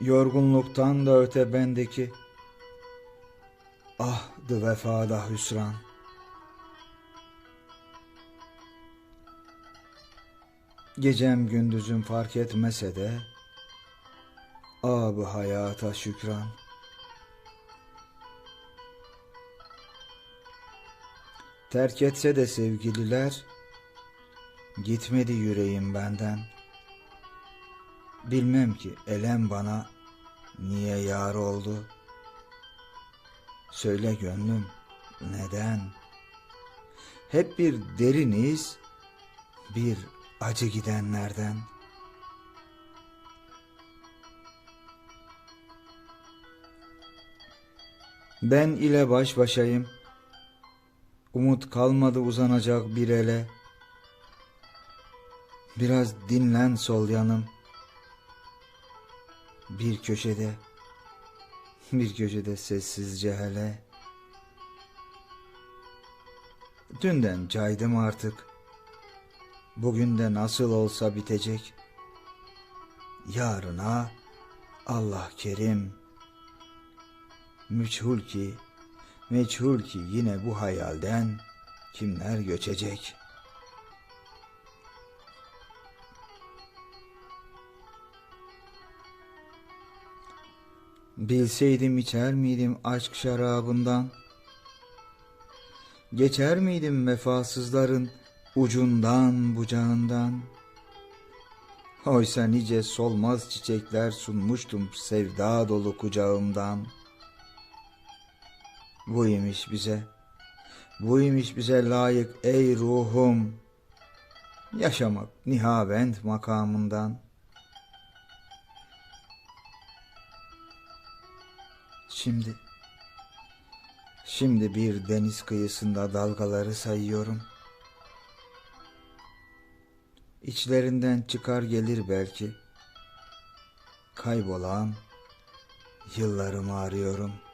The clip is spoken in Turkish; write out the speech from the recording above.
Yorgunluktan da öte bendeki ahdı vefada hüsran. Gecem gündüzüm fark etmese de Ab hayata şükran. Terk etse de sevgililer Gitmedi yüreğim benden. Bilmem ki elem bana niye yar oldu. Söyle gönlüm neden? Hep bir deriniz, bir acı gidenlerden. Ben ile baş başayım. Umut kalmadı uzanacak bir ele. Biraz dinlen sol yanım. Bir köşede, bir köşede sessizce hele. Dünden caydım artık. Bugün de nasıl olsa bitecek. Yarına Allah kerim. Müçhul ki, meçhul ki yine bu hayalden kimler göçecek?'' Bilseydim içer miydim aşk şarabından? Geçer miydim vefasızların ucundan bucağından? Oysa nice solmaz çiçekler sunmuştum sevda dolu kucağımdan. Bu imiş bize, bu imiş bize layık ey ruhum. Yaşamak nihavent makamından.'' Şimdi, şimdi bir deniz kıyısında dalgaları sayıyorum. İçlerinden çıkar gelir belki. Kaybolan yıllarımı arıyorum.''